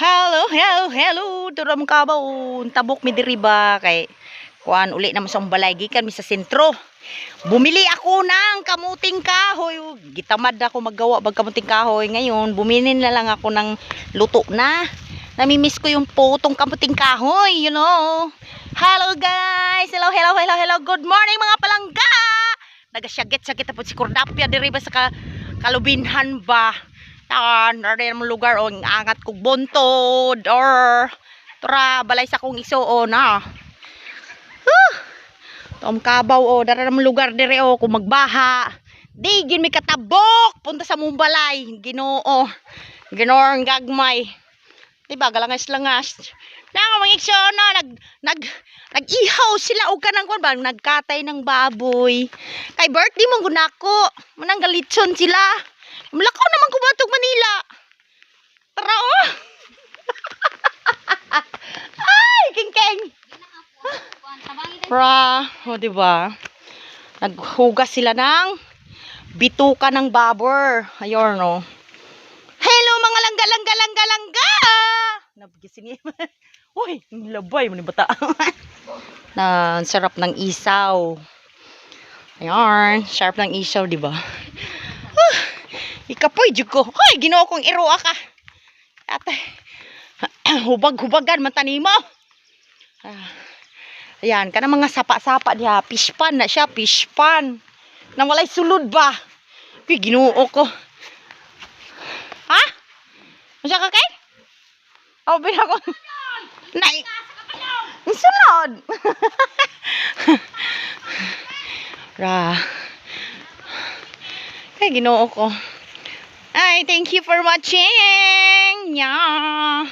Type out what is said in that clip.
Hello, hello, hello. Turam kabaw. Tabok mi diri ba kay kuan uli naman sa balay gikan mi sa sentro. Bumili ako ng kamuting kahoy. Gitamad ako maggawa bag kamuting kahoy. Ngayon, bumili na lang ako ng luto na. Namimiss ko yung potong kamuting kahoy, you know. Hello guys. Hello, hello, hello, hello. Good morning mga palangga. Nagasyagit-syagit po si Cordapia diri ba sa ka, kalubinhan ba? Tan, or naman lugar o ang angat kog buntod or tura balay sa kong isuo na. Huh! Tom kabaw o dara naman lugar dire o kung magbaha. Di gin mi katabok punta sa mong balay. Ginoo. Ginoong gagmay. Diba galangas langas. Nang mga igso no nag nag nag-ihaw sila og kanang kwan bang nagkatay ng baboy. Kay birthday mong gunako. Manang galitson sila. Malakaw naman kumatog Manila. Tara oh. Ay, king-king. Pra, o di ba? Naghugas sila ng bituka ng babor. Ayun no. Hello mga langga langga langga langga. Nabigising Uy, labay mo ni bata. na sarap ng isaw. Ayan, sarap ng isaw, di ba? Ikapoy jud ko. Hoy, ginoo kong iruwa ka. Ate. Hubag-hubagan man tanimo. Ah. Ayan, kana mga sapa-sapa diha, fish pan na siya, fish pan. Nang walay sulod ba? Pi ginoo ko. Ha? Masa ka kay? Oh, bina ko. Nay. Sulod. Ra. Kay ginoo ko. Hi, thank you for watching. Yeah.